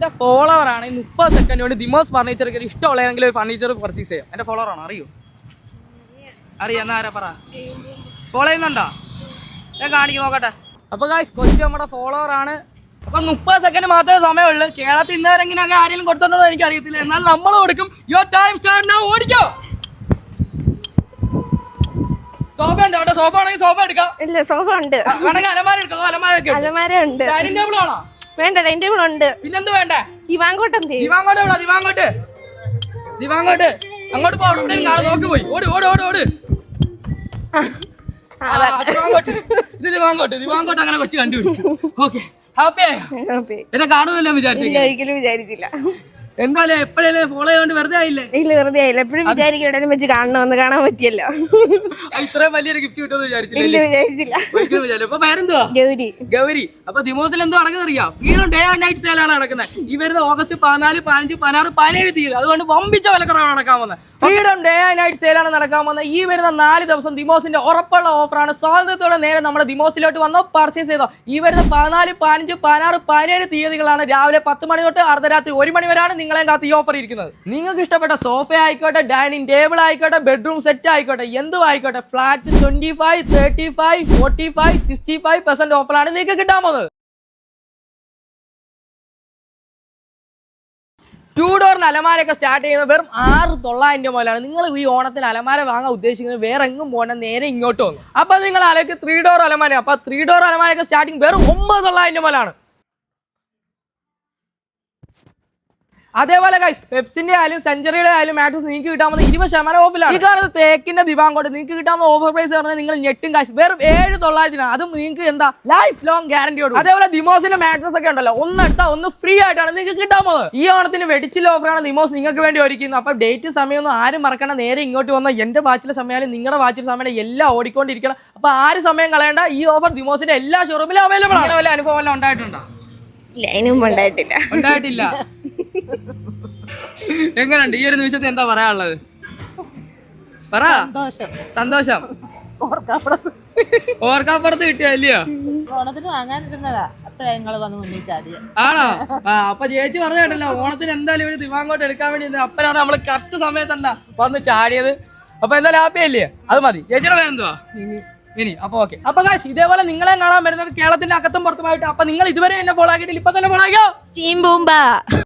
എന്റെ ഫോളോവർ ആണ്. മുപ്പത് സെക്കൻഡ് കൊണ്ട് ദിമോസ് ഫർണിച്ചർ ഒരു ഇഷ്ടമുള്ള ഏതെങ്കിലും ഒരു ഫർണിച്ചർ പർച്ചേസ് ചെയ്യാം. എന്റെ ഫോളോവർ ആണോ അറിയോ? അറിയാം? എന്നാ ആരാ പറ? ഫോളോ ചെയ്യുന്നുണ്ടോ? ഞാൻ കാണിക്കും നോക്കട്ടെ. അപ്പൊ ഗായ്സ് കൊച്ചു നമ്മുടെ ഫോളോവർ ആണ്. അപ്പൊ മുപ്പത് സെക്കൻഡ് മാത്രമേ സമയമുള്ളൂ. കേരളത്തിൽ ഇന്നേരം ഇങ്ങനെ അങ്ങ് ആരെങ്കിലും കൊടുത്തിട്ടുണ്ടോ എനിക്ക് അറിയത്തില്ല എന്നാൽ നമ്മൾ കൊടുക്കും. യുവർ ടൈം സ്റ്റാർട്ട് നൗ ഓടിക്കോ. സോഫ ഉണ്ട്? അവിടെ സോഫ ആണെങ്കിൽ സോഫ എടുക്കാം. ഇല്ല സോഫ ഉണ്ട്. വേണമെങ്കിൽ അലമാര എടുക്കാം. അലമാര അലമാര ഉണ്ട് ഡൈനിങ് ടേബിൾ ആണോ? വേണ്ട ഡൈനിങ് ടേബിൾ ഉണ്ട്. പിന്നെന്ത് വേണ്ട? ദിവാങ്കോട്ടം ദിവാങ്കോട്ട് എവിടാ? ദിവാങ്കോട്ട്. ദിവാങ്കോട്ട്. അങ്ങോട്ട് പോ അവിടെ എവിടെയെങ്കിലും നോക്കി പോയി. ഓടി ഓടി ഓടി ഓടി. ദിവാങ്കോട്ട്. ഇത് ദിവാങ്കോട്ട്. ദിവാങ്കോട്ട് അങ്ങനെ കൊച്ചു കണ്ടുപിടിച്ചു. ഓക്കെ. ഹാപ്പി ആയോ? എന്നെ കാണുമല്ലോ വിചാരിച്ചില്ല ഒരിക്കലും വിചാരിച്ചില്ല. എന്തായാലും എപ്പോഴല്ലേ ഫോളോ ചെയ്തോണ്ട് വെറുതെ ആയില്ലേ? ഇല്ല വെറുതെ ആയില്ല. എപ്പോഴും വിചാരിക്കും എവിടെയും വെച്ച് കാണണമെന്ന് കാണാൻ പറ്റിയല്ലോ. ഇത്രയും വലിയൊരു ഗിഫ്റ്റ് കിട്ടുമെന്ന് ഇല്ല വിചാരിച്ചില്ലേ. വിചാരിച്ചില്ല. അപ്പൊ പേരെന്തുവാ? ഗൗരി. ഗൗരി. അപ്പൊ ദിമോസിൽ എന്തോ നടക്കുന്നത് അറിയാം വീണ്ടും ഡേ ആൻഡ് നൈറ്റ് സെയിലാണ് നടക്കുന്നത്. ഈ വരുന്ന ഓഗസ്റ്റ് പതിനാല് പതിനഞ്ച് പതിനാറ് പതിനേഴ് തീയതി. അതുകൊണ്ട് വമ്പിച്ച വിലക്കുറവാണ് നടക്കാൻ പോകുന്നത്. ഫ്രീഡം ഡേ ആൻഡ് നൈറ്റ് സെയിലാണ് നടക്കാൻ പോകുന്നത്. ഈ വരുന്ന നാല് ദിവസം ദിമോസിന്റെ ഉറപ്പുള്ള ഓഫറാണ് സ്വാതന്ത്ര്യത്തോടെ നേരെ നമ്മുടെ ദിമോസിലോട്ട് വന്നോ പർച്ചേസ് ചെയ്തോ. ഈ വരുന്ന പതിനാല് പതിനഞ്ച് പതിനാറ് പതിനേഴ് തീയതികളാണ് രാവിലെ പത്ത് മണി തൊട്ട് അർദ്ധരാത്രി ഒരു മണി വരെയാണ് നിങ്ങളെ കാത്ത് ഈ ഓഫർ ഇരിക്കുന്നത്. നിങ്ങൾക്ക് ഇഷ്ടപ്പെട്ട സോഫ ആയിക്കോട്ടെ ഡൈനിങ് ടേബിൾ ആയിക്കോട്ടെ ബെഡ്റൂം സെറ്റ് ആയിക്കോട്ടെ എന്തും ആയിക്കോട്ടെ flat twenty five thirty five forty five sixty five percent ഓഫറാണ് നിങ്ങൾക്ക് കിട്ടാൻ പോകുന്നത്. ടൂ ഡോറിന് അലമാരയൊക്കെ സ്റ്റാർട്ട് ചെയ്യുന്നത് വെറും ആറ് തൊള്ളായിരം രൂപ മുതലാണ്. നിങ്ങൾ ഈ ഓണത്തിന് അലമാര വാങ്ങാൻ ഉദ്ദേശിക്കുന്നത് വേറെ എങ്ങും പോകണം നേരെ ഇങ്ങോട്ട് വന്നു. അപ്പൊ നിങ്ങൾ അലക്ക് ത്രീ ഡോർ അലമാര. അപ്പൊ ത്രീ ഡോർ അലമാരയൊക്കെ സ്റ്റാർട്ടിങ് വെറും ഒമ്പത് തൊള്ളായിരം രൂപ മുതലാണ്. അതേപോലെ ഗൈസ് പെപ്സിന്റെ ആയാലും സെഞ്ചുറിയുടെ ആയാലും മാട്രസ് നിങ്ങൾക്ക് കിട്ടാൻ പോകുന്ന ഇരുപത് ശതമാനം ഓഫിലാണ് ഈ കാണുന്നത് തേക്കിന്റെ ദിവാങ്കോട്ട് നിങ്ങൾക്ക് കിട്ടാൻ പോകുന്ന ഓഫർ പ്രൈസ് പറഞ്ഞാൽ നിങ്ങൾ ഞെട്ടും കാശ്. വെറും ഏഴ് തൊള്ളായിരത്തിനാണ് അതും നിങ്ങൾക്ക് എന്താ? ലൈഫ് ലോങ് ഗ്യാരണ്ടിയോട് അതേപോലെ ദിമോസിന്റെ മാട്രസ് ഒക്കെ ഉണ്ടല്ലോ ഒന്ന് എടുത്താൽ ഒന്ന് ഫ്രീ ആയിട്ടാണ് നിങ്ങൾക്ക് കിട്ടാൻ പോകുന്നത് ഈ ഓണത്തിന് വെടിച്ചിൽ ഓഫറാണ് ദിമോസ് നിങ്ങൾക്ക് വേണ്ടി ഒരുക്കുന്നത് അപ്പൊ ഡേറ്റ് സമയമൊന്നും ആരും മറക്കണ്ട. നേരെ ഇങ്ങോട്ട് വന്ന എന്റെ വാച്ചിലെ സമയം നിങ്ങളുടെ വാച്ചിലെ സമയം എല്ലാം ഓടിക്കൊണ്ടിരിക്കണം. അപ്പൊ ആരും സമയം കളയണ്ട. ഈ ഓഫർ ദിമോസിന്റെ എല്ലാ ഷോറൂമിലും അവൈലബിൾ ആണ്. അനുഭവം എല്ലാം ഉണ്ടായിട്ടുണ്ടോ? ഇല്ല അതിനും ഉണ്ടായിട്ടില്ല. ഉണ്ടായിട്ടില്ല. എങ്ങനെയുണ്ട് ഈ ഒരു നിമിഷത്തെ എന്താ പറയാനുള്ളത്? പറ. സന്തോഷം. ഓർക്കാപ്പുറത്ത്. കിട്ടിയല്ലയോ ഓണത്തിന് വാങ്ങാനിരുന്നതാ. അപ്പഴാ നിങ്ങൾ വന്ന് മുന്നിൽ ചാടിയ. ആണോ? ആ അപ്പൊ ചേച്ചി പറഞ്ഞു കേട്ടല്ലോ ഓണത്തിന് എന്തായാലും ഇവർ ദിവാങ്കോട്ട് എടുക്കാൻ വേണ്ടി അപ്പനാണ് അപ്പഴാണ് നമ്മൾ കറക്റ്റ് സമയത്ത് എന്താ വന്ന് ചാടിയത്. അപ്പൊ എന്തായാലും ഹാപ്പി അല്ലേ? അത് മതി. ചേച്ചിയുടെ പേര് എന്തുവാ? ഇനി അപ്പൊ ഓക്കെ അപ്പൊ കാശ് ഇതേപോലെ നിങ്ങളെ കാണാൻ വരുന്നത് കേരളത്തിന്റെ അകത്തും പുറത്തുമായിട്ട്. അപ്പൊ നിങ്ങൾ ഇതുവരെ എന്നെ ഫോളോ ആക്കിയിട്ടില്ല. ഇപ്പൊ തന്നെ ഫോളോ ആക്കിയോ? ചീമ്പൂമ്പ